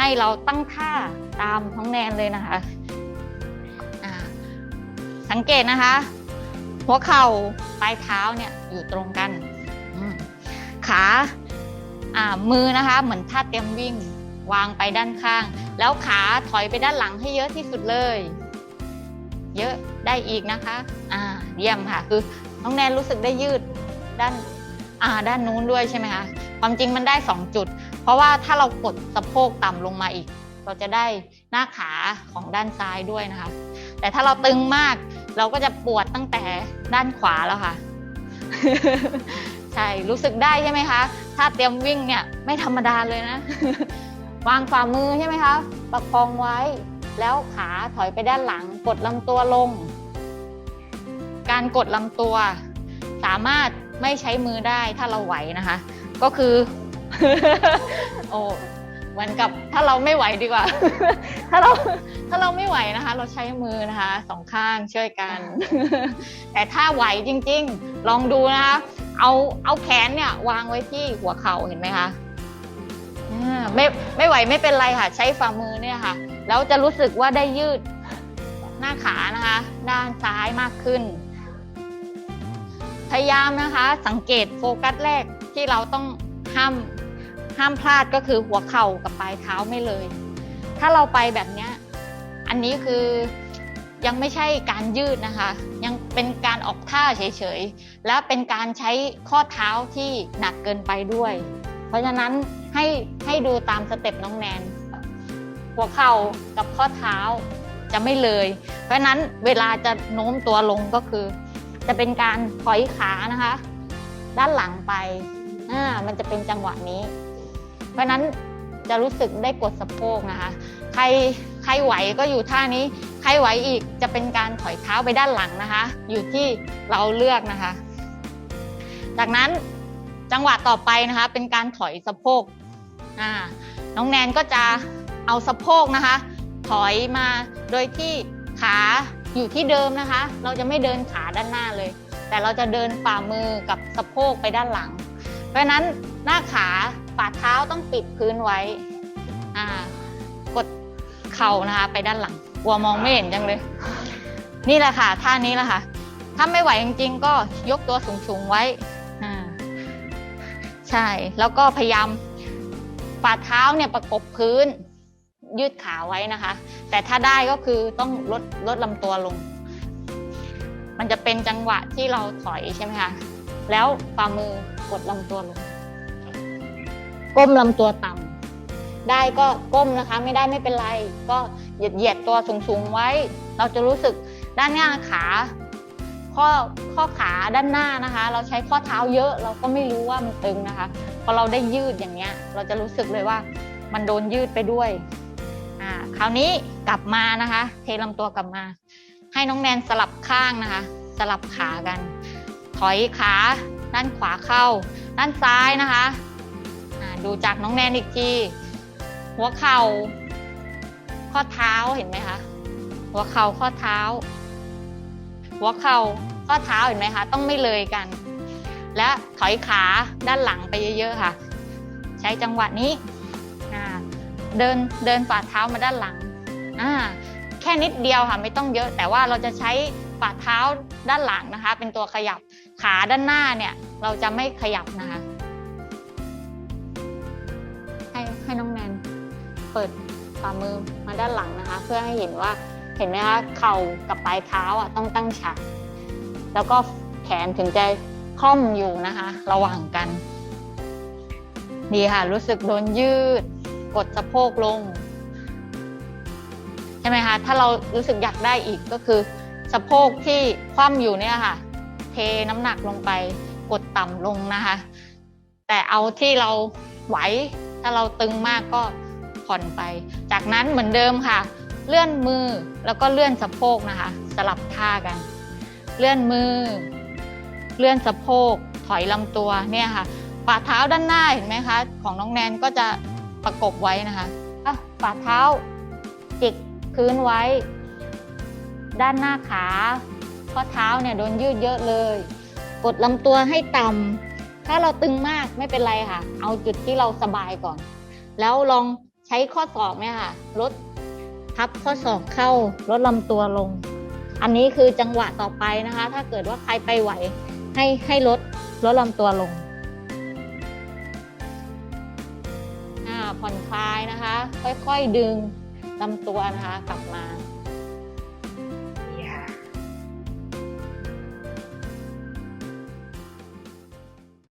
ให้เราตั้งท่าตามน้องแนนเลยนะคะสังเกตนะคะ หัวเข่าปลายเท้าเนี่ยอยู่ตรงกันขาอ่ามือนะคะ เหมือนท่าเตรียมวิ่ง วางไปด้านข้าง แล้วขาถอยไปด้านหลังให้เยอะที่สุดเลย เยอะได้อีกนะคะอ่าเยี่ยมค่ะ คือน้องแนนรู้สึกได้ยืดด้านอ่าด้านนู้นด้วยใช่ไหมคะความจริงมันได้ 2 จุด ราะว่าถ้าเรากดสะโพกต่ำลงมาอีก เราจะได้หน้าขาของด้านซ้ายด้วยนะคะ แต่ถ้าเราตึงมากเราก็จะปวดตั้งแต่ด้านขวาแล้วค่ะ ใช่รู้สึกได้ใช่ไหมคะ ถ้าเตรียมวิ่งเนี่ยไม่ธรรมดาเลยนะ วางฝ่ามือใช่ไหมคะ ประคองไว้ แล้วขาถอยไปด้านหลัง กดลำตัวลง การกดลำตัว สามารถไม่ใช้มือได้ถ้าเราไหวนะคะ ก็คือ โอ้มือนกับถ้าเราไม่ไหวดีกว่า ถ้าเราถ้าเราไม่ไหวนะคะ เราใช้มือนะคะสองข้างช่วยกัน แต่ถ้าไหวจริง ๆ ลองดูนะคะเอาเอาแขนเนี่ยวางไว้ที่หัวเข่าเห็นไหมคะอ่าไม่ไม่ไหวไม่เป็นไรค่ะ ใช้ฝ่ามือเนี่ยค่ะแล้วจะรู้สึกว่าได้ยืดหน้าขานะคะ ด้านซ้ายมากขึ้น พยายามนะคะ สังเกตโฟกัสแรกที่เราต้องห้าม ห้ามพลาดก็คือหัวเข่ากับปลายเท้าไม่เลย ถ้าเราไปแบบเนี้ยอันนี้คือยังไม่ใช่การยืดนะคะ ยังเป็นการออกท่าเฉยๆ และเป็นการใช้ข้อเท้าที่หนักเกินไปด้วย เพราะฉะนั้นให้ให้ดูตามสเต็ปน้องแนน หัวเข่ากับข้อเท้าจะไม่เลย เพราะฉะนั้นเวลาจะโน้มตัวลงก็คือ จะเป็นการถอยขานะคะ ด้านหลังไปอ่ามันจะเป็นจังหวะนี้ เพราะนั้นจะรู้สึกได้กดสะโพกนะคะ ใครใครไหวก็อยู่ท่านี้ ใครไหวอีกจะเป็นการถอยเท้าไปด้านหลังนะคะ อยู่ที่เราเลือกนะคะ จากนั้นจังหวะต่อไปนะคะ เป็นการถอยสะโพกน้องแนนก็จะเอาสะโพกนะคะ ถอยมาโดยที่ขาอยู่ที่เดิมนะคะ เราจะไม่เดินขาด้านหน้าเลย แต่เราจะเดินฝ่ามือกับสะโพกไปด้านหลัง เพราะนั้นหน้าขา ฝ่าเท้าต้องปิดพื้นไว้อ่ากดเข่านะคะ ไปด้านหลังกลัวมองไม่เห็นจังเลย นี่แหละค่ะท่านี้แหละค่ะ ถ้าไม่ไหวจริงๆ ก็ยกตัวสูงๆไว้อ่าใช่ แล้วก็พยายามฝ่าเท้าเนี่ยประกบพื้น ยืดขาไว้นะคะ แต่ถ้าได้ก็คือต้องลดลดลำตัวลง มันจะเป็นจังหวะที่เราถอยใช่ไหมคะแล้วฝ่ามือกดลำตัวลง ก้มลำตัวต่ำได้ก็ก้มนะคะ ไม่ได้ไม่เป็นไร ก็เหยียดเหยียดตัวสูงๆไว้ เราจะรู้สึกด้านหน้าขาข้อข้อขาด้านหน้านะคะ เราใช้ข้อเท้าเยอะ เราก็ไม่รู้ว่ามันตึงนะคะพอเราได้ยืดอย่างเงี้ย เราจะรู้สึกเลยว่ามันโดนยืดไปด้วยอ่าคราวนี้กลับมานะคะ เทลำตัวกลับมา ให้น้องแนนสลับข้างนะคะ สลับขากัน ถอยขาด้านขวาเข้า ด้านซ้ายนะคะ ดูจากน้องแนนอีกทีหัวเข่า ข้อเท้าเห็นไหมคะ หัวเข่าข้อเท้า หัวเข่าข้อเท้าเห็นไหมคะ ต้องไม่เลยกัน และถอยขาด้านหลังไปเยอะๆค่ะ ใช้จังหวะนี้เดินเดินฝ่าเท้ามาด้านหลังแค่นิดเดียวค่ะไม่ต้องเยอะ แต่ว่าเราจะใช้ฝ่าเท้าด้านหลังนะคะ เป็นตัวขยับขาด้านหน้าเนี่ย เราจะไม่ขยับนะคะ เปิดฝ่ามือมาด้านหลังนะคะ เพื่อให้เห็นว่าเห็นไหมคะเข่ากับปลายเท้าอะต้องตั้งฉากแล้วก็แขนถึงจะค่อมอยู่นะคะ ระหว่างกัน ดีค่ะ รู้สึกโดนยืด กดสะโพกลง ใช่ไหมคะ ถ้าเรารู้สึกอยากได้อีกก็คือ สะโพกที่คว่ำอยู่เนี่ยค่ะ เทน้ำหนักลงไป กดต่ำลงนะคะ แต่เอาที่เราไหว ถ้าเราตึงมากก็ ผ่อนไป จากนั้นเหมือนเดิมค่ะ เลื่อนมือแล้วก็เลื่อนสะโพกนะคะ สลับท่ากัน เลื่อนมือ เลื่อนสะโพก ถอยลำตัวเนี่ยค่ะฝ่าเท้าด้านหน้าเห็นไหมคะ ของน้องแนนก็จะประกบไว้นะคะอะฝ่าเท้าจิกพื้นไว้ ด้านหน้าขาข้อเท้าเนี่ยโดนยืดเยอะเลย กดลำตัวให้ต่ำถ้าเราตึงมากไม่เป็นไรค่ะ เอาจุดที่เราสบายก่อน แล้วลอง ใช้ข้อศอกเนี่ยค่ะลดพับข้อศอกเข้าลดลำตัวลง อันนี้คือจังหวะต่อไปนะคะ ถ้าเกิดว่าใครไปไหว ให้ให้ลดลดลำตัวลงอ่าผ่อนคลายนะคะ ค่อยๆดึงลำตัวนะคะกลับมา